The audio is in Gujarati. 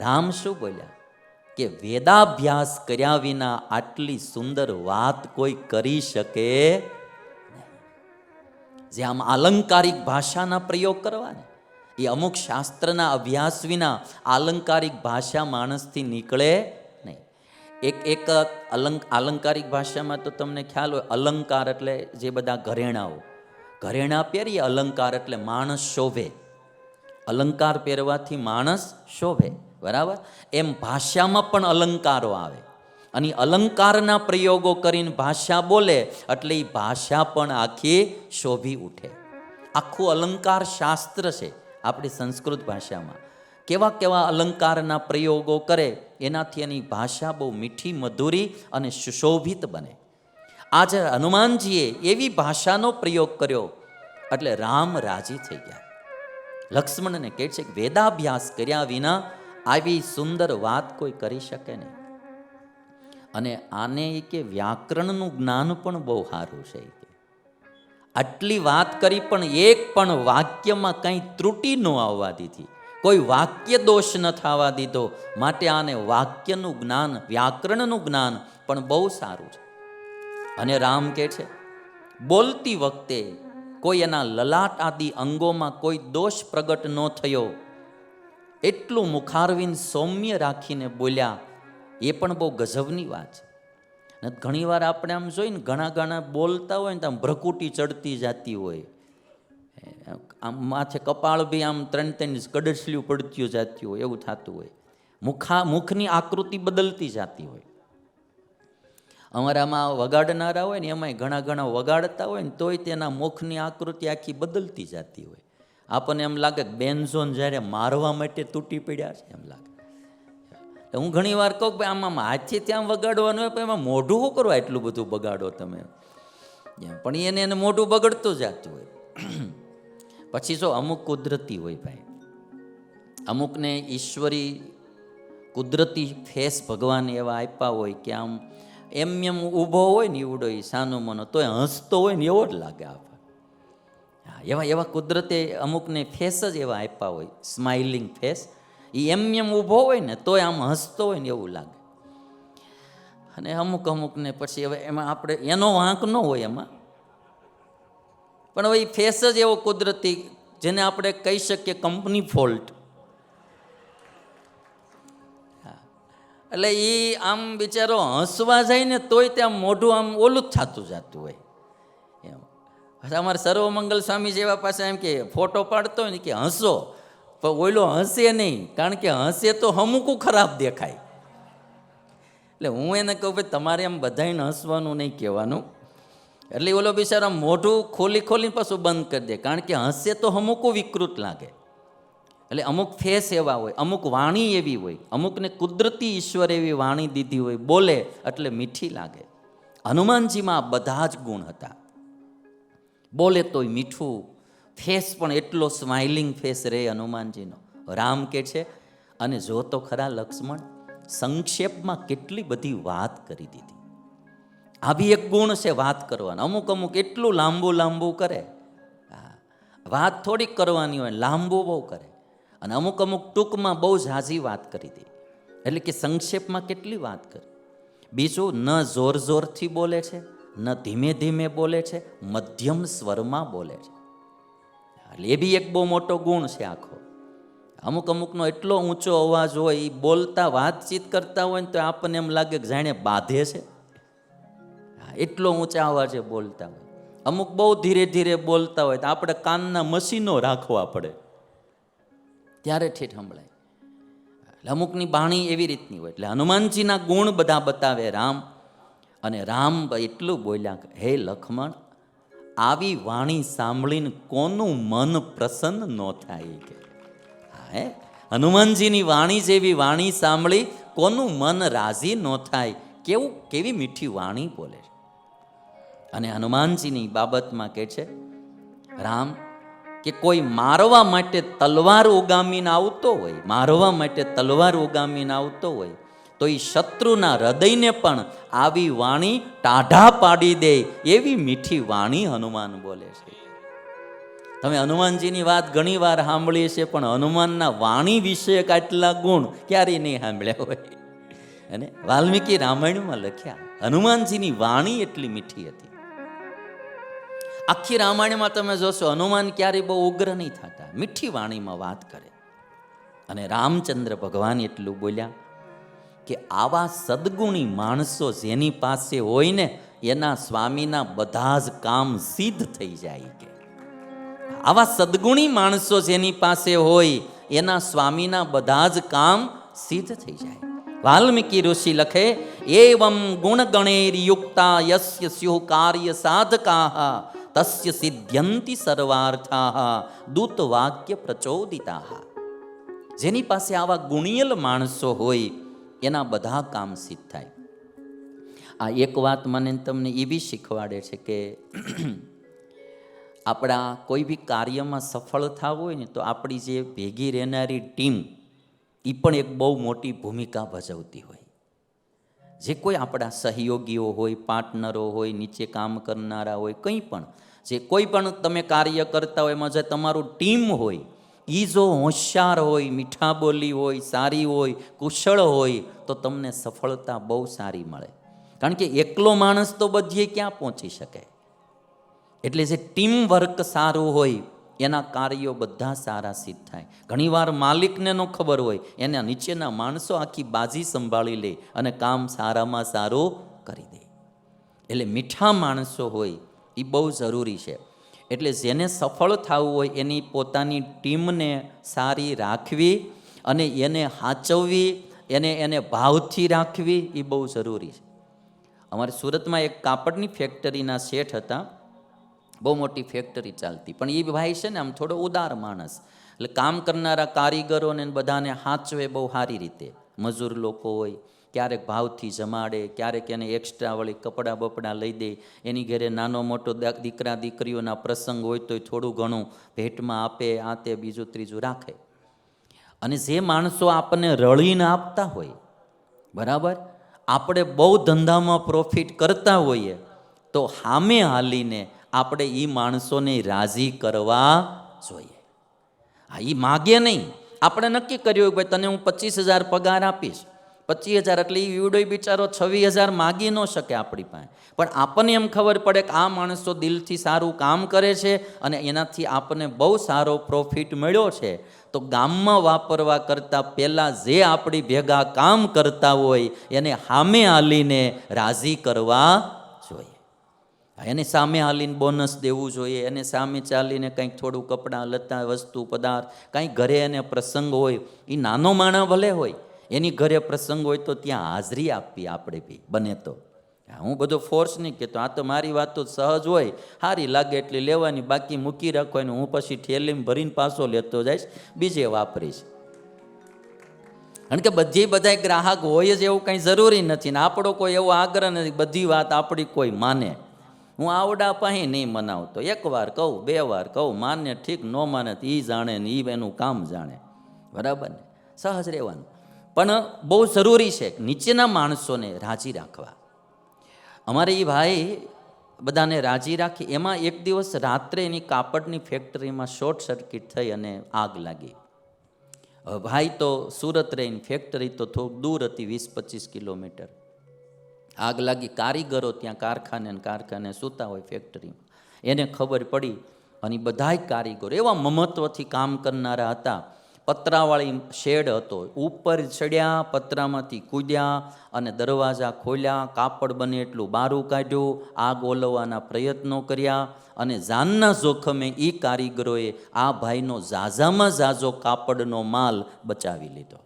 રામ શું બોલ્યા? કે વેદાભ્યાસ કર્યા વિના આટલી સુંદર વાત કોઈ કરી શકે જે આમ આલંકારિક ભાષાના પ્રયોગ કરવા ને એ અમુક શાસ્ત્રના અભ્યાસ વિના આલંકારિક ભાષા માણસથી નીકળે નહીં. એક એક અલંક, આલંકારિક ભાષામાં તો તમને ખ્યાલ હોય, અલંકાર એટલે જે બધા ઘરેણાઓ. ઘરેણા પહેરીએ અલંકાર એટલે માણસ શોભે. અલંકાર પહેરવાથી માણસ શોભે, બરાબર? એમ ભાષામાં પણ અલંકારો આવે. અને અલંકારના પ્રયોગો કરીને ભાષા બોલે, એટલે એ ભાષા પણ આખી શોભી ઉઠે. આખું અલંકાર શાસ્ત્ર છે આપણી સંસ્કૃત ભાષામાં. કેવા કેવા અલંકારના પ્રયોગો કરે, એનાથી એની ભાષા બહુ મીઠી, મધુરી અને સુશોભિત બને. આજે હનુમાનજીએ એવી ભાષાનો પ્રયોગ કર્યો, એટલે રામ રાજી થઈ ગયા. લક્ષ્મણને કહે છે કે વેદાભ્યાસ કર્યા વિના આવી સુંદર વાત કોઈ કરી શકે નહીં. અને આને કે વ્યાકરણનું જ્ઞાન પણ બહુ સારું છે આટલી વાત કરી પણ એક પણ વાક્યમાં કંઈ ત્રુટિ ન આવવા દીધી. કોઈ વાક્ય દોષ ન થવા દીધો. માટે આને વાક્યનું જ્ઞાન, વ્યાકરણનું જ્ઞાન પણ બહુ સારું છે. અને રામ કહે છે, બોલતી વખતે કોઈ એના લલાટ આદિ અંગોમાં કોઈ દોષ પ્રગટ ન થયો. એટલું મુખારવિંદ સૌમ્ય રાખીને બોલ્યા, એ પણ બહુ ગજબની વાત છે. ને ઘણીવાર આપણે આમ જોઈને ઘણા ઘણા બોલતા હોય ને તો આમ ભ્રકુટી ચડતી જતી હોય. આમ માથે કપાળ બી આમ ત્રણ ત્રણ કડસલીઓ પડતી જતી હોય, એવું થતું હોય. મુખા, મુખની આકૃતિ બદલતી જતી હોય. અમારામાં વગાડનારા હોય ને એમાંય ઘણા ઘણા વગાડતા હોય ને તોય તેના મુખની આકૃતિ આખી બદલતી જતી હોય. આપણને એમ લાગે કે બેનઝોન જ્યારે મારવા માટે તૂટી પડ્યા છે એમ લાગે. હું ઘણી વાર કહું ભાઈ, આમ હાથથી ત્યાં વગાડવાનું હોય, પણ એમાં મોઢું શું કરવા એટલું બધું બગાડો તમે? પણ એને એને મોઢું બગડતું જતું હોય. પછી જો અમુક કુદરતી હોય ભાઈ. અમુકને ઈશ્વરી કુદરતી ફેસ ભગવાન એવા આપ્યા હોય કે આમ એમ એમ ઊભો હોય ને એવડો એ સાનો મનો, તોય હસતો હોય ને એવો જ લાગે આપણે હા, એવા એવા કુદરતે અમુકને ફેસ જ એવા આપ્યા હોય સ્માઇલિંગ ફેસ એ એમ એમ ઊભો હોય ને તોય આમ હસતો હોય ને એવું લાગે. અને અમુક અમુકને પછી હવે એમાં આપણે, એનો વાંક ન હોય એમાં. પણ હવે એ ફેસ જ એવો કુદરતી, જેને આપણે કહી શકીએ કંપની ફોલ્ટ એટલે એ આમ બિચારો હસવા જાય ને તોય ત્યાં મોઢું આમ ઓલું જ થતું જતું હોય. એમ. અમારે સર્વમંગલ સ્વામી જેવા પાસે એમ કે ફોટો પાડતો હોય ને કે હસો. પણ ઓલો હસે નહીં, કારણ કે હસે તો હમુકું ખરાબ દેખાય. એટલે હું એને કહું ભાઈ તમારે એમ બધાને હસવાનું નહીં કહેવાનું. એટલે ઓલો બિચારો મોઢું ખોલી ખોલી પાછું બંધ કરી દે, કારણ કે હસે તો અમુકું વિકૃત લાગે. એટલે અમુક ફેસ એવા હોય, અમુક વાણી એવી હોય, અમુકને કુદરતી ઈશ્વર એવી વાણી દીધી હોય, બોલે એટલે મીઠી લાગે. હનુમાનજીમાં બધા જ ગુણ હતા. બોલે તોય મીઠું, ફેસ પણ એટલો સ્માઇલિંગ ફેસ રહે હનુમાનજીનો. રામ કે છે, અને જો તો ખરા લક્ષ્મણ, સંક્ષેપમાં કેટલી બધી વાત કરી દીધી. આ એક ગુણ છે વાત કરવાનો. અમુક અમુક એટલું લાંબુ લાંબુ કરે. વાત થોડીક કરવાની હોય, લાંબુ બહુ કરે. અને અમુક અમુક ટૂંકમાં બહુ ઝાઝી વાત કરી દે એટલે કે સંક્ષેપમાં કેટલી વાત કરી? બીજું, ન જોર જોરથી બોલે છે, ન ધીમે ધીમે બોલે છે, મધ્યમ સ્વરમાં બોલે છે. એટલે એ બી એક બહુ મોટો ગુણ છે આખો. અમુક અમુકનો એટલો ઊંચો અવાજ હોય એ બોલતા, વાતચીત કરતા હોય ને તો આપણને એમ લાગે કે જાણે બાંધે છે. એટલો ઊંચા અવાજે બોલતા હોય. અમુક બહુ ધીરે ધીરે બોલતા હોય તો આપણે કાનના મશીનો રાખવા પડે. ત્યારે ઠેઠ સંભળાય. એટલે અમુકની બાણી એવી રીતની હોય. એટલે હનુમાનજીના ગુણ બધા બતાવે રામ. અને રામ એટલું બોલ્યા કે હે લખમણ આવી વાણી સાંભળીને કોનું મન પ્રસન્ન ન થાય કે? હા, હનુમાનજીની વાણી જેવી વાણી સાંભળી કોનું મન રાજી ન થાય કેવું કેવી મીઠી વાણી બોલે છે. અને હનુમાનજીની બાબતમાં કહે છે રામ કે કોઈ મારવા માટે તલવાર ઉગામીને આવતો હોય, મારવા માટે તલવાર ઉગામીને આવતો હોય, તો એ શત્રુના હૃદયને પણ આવી વાણી ટાઢા પાડી દે એવી મીઠી વાણી હનુમાન બોલે છે. તમે હનુમાનજીની વાત ઘણી વાર સાંભળી છે પણ હનુમાનના વાણી વિશે આટલા ગુણ ક્યારેય નહીં સાંભળ્યા હોય. અને વાલ્મીકી રામાયણમાં લખ્યા, હનુમાનજીની વાણી એટલી મીઠી હતી આખી રામાયણમાં તમે જોશો હનુમાન ક્યારેય બહુ ઉગ્ર નહીં થતા, મીઠી વાણીમાં વાત કરે. અને રામચંદ્ર ભગવાન એટલું બોલ્યા કે આવા સદગુણી માણસો જેની પાસે હોય ને, એના સ્વામીના બધા જ કામ સિદ્ધ થઈ જાય કે. આવા સદગુણી માણસો જેની પાસે હોય, એના સ્વામીના બધા જ કામ સિદ્ધ થઈ જાય. વાલ્મીકી ઋષિ લખે, એવમ ગુણગણેર યુક્તા યસ્ય સ્યુ કાર્ય સાધકા. તસ્ય સિદ્ધ્યંતિ સર્વાર્થા દૂત વાક્ય પ્રચોદિતા જેની પાસે આવા ગુણિયલ માણસો હોય, એના બધા કામ સિદ્ધ થાય. આ એક વાત મને તમને એ બી શીખવાડે છે કે આપણા કોઈ બી કાર્યમાં સફળ થવું હોય ને, તો આપણી જે ભેગી રહેનારી ટીમ એ પણ એક બહુ મોટી ભૂમિકા ભજવતી હોય. જે કોઈ આપણા સહયોગીઓ હોય પાર્ટનરો હોય, નીચે કામ કરનારા હોય, કંઈ પણ, જે કોઈ પણ તમે કાર્ય કરતા હોય, એમાં જે તમારું ટીમ હોય એ જો હોશિયાર હોય મીઠા બોલી હોય, સારી હોય, કુશળ હોય, તો તમને સફળતા બહુ સારી મળે. કારણ કે એકલો માણસ તો બધીએ ક્યાં પહોંચી શકે. એટલે જે ટીમ વર્ક સારું હોય એના કાર્યો બધા સારા સિદ્ધ થાય. ઘણીવાર માલિકને ન ખબર હોય, એના નીચેના માણસો આખી બાજી સંભાળી લે અને કામ સારામાં સારું કરી દે. એટલે મીઠા માણસો હોય એ બહુ જરૂરી છે. એટલે જેને સફળ થવું હોય, એની પોતાની ટીમને સારી રાખવી અને એને સાચવવી એને એને ભાવથી રાખવી એ બહુ જરૂરી છે. અમારે સુરતમાં એક કાપડની ફેક્ટરીના શેઠ હતા. બહુ મોટી ફેક્ટરી ચાલતી. પણ એ ભાઈ છે ને આમ થોડો ઉદાર માણસ. એટલે કામ કરનારા કારીગરોને બધાને હાંચવે બહુ સારી રીતે. મજૂર લોકો હોય, ક્યારેક ભાવથી જમાડે, ક્યારેક એને એક્સ્ટ્રા વળી કપડાં બપડાં લઈ દે. એની ઘરે નાનો મોટો દીકરા, દીકરીઓના પ્રસંગ હોય તોય થોડું ઘણું ભેટમાં આપે, આ તે, બીજું, ત્રીજું રાખે. અને જે માણસો આપણને રળીને આપતા હોય, બરાબર? આપણે બહુ ધંધામાં પ્રોફિટ કરતા હોઈએ, તો સામે હાલીને આપણે એ માણસોને રાજી કરવા જોઈએ. હા એ માગે નહીં. આપણે નક્કી કર્યું કે ભાઈ તને હું પચીસ હજાર પગાર આપીશ. પચીસ હજાર એટલે એ વિવડો બિચારો છવ્વીસ હજાર માગી ન શકે આપણી પાસે. પણ આપણને એમ ખબર પડે કે આ માણસો દિલથી સારું કામ કરે છે અને એનાથી આપણને બહુ સારો પ્રોફિટ મળ્યો છે. તો ગામમાં વાપરવા કરતાં પહેલાં જે આપણી ભેગા કામ કરતા હોય, એને સામે હાલીને રાજી કરવા એને સામે હાલીને બોનસ દેવું જોઈએ, એને સામે ચાલીને કંઈક થોડું કપડાં, લતા વસ્તુ, પદાર્થ કંઈક ઘરે એને પ્રસંગ હોય એ નાનો માણા ભલે હોય, એની ઘરે પ્રસંગ હોય તો ત્યાં હાજરી આપવી આપણે બી, બને તો. હું બધો ફોર્સ નહીં કહેતો, આ તો મારી વાત તો સહજ હોય સારી લાગે એટલી લેવાની, બાકી મૂકી રાખો અને હું પછી ઠેલીમાં ભરીને પાછો લેતો જઈશ, બીજે વાપરીશ. કારણ કે બધી બધા ગ્રાહક હોય જ એવું કંઈ જરૂરી નથી ને આપણો કોઈ એવો આગ્રહ નથી, બધી વાત આપણી કોઈ માને. હું આવડા પાહી નહીં મનાવતો. એક વાર કહું બે વાર કહું, માન્ય ઠીક ન માને તો એ જાણે ને એ એનું કામ જાણે. બરાબર ને? સહજ રહેવાનું. પણ બહુ જરૂરી છે નીચેના માણસોને રાજી રાખવા. અમારે એ ભાઈ બધાને રાજી રાખી, એમાં એક દિવસ રાત્રે એની કાપડની ફેક્ટરીમાં શોર્ટ સર્કિટ થઈ અને આગ લાગી. ભાઈ તો સુરત રહીને ફેક્ટરી તો થોડુંક દૂર હતી, વીસ પચીસ કિલોમીટર. આગ લાગી, કારીગરો ત્યાં કારખાને કારખાને સૂતા હોય ફેક્ટરીમાં એને ખબર પડી, અને બધાય કારીગરો, એવા મમત્વથી કામ કરનારા હતા. પતરાવાળી શેડ હતો, ઉપર ચડ્યા, પતરામાંથી કૂદ્યા અને દરવાજા ખોલ્યા, કાપડ બને એટલું બારું કાઢ્યું, આગ ઓલવવાના પ્રયત્નો કર્યા અને જાનના જોખમે એ કારીગરોએ આ ભાઈનો ઝાઝામાં ઝાઝો કાપડનો માલ બચાવી લીધો.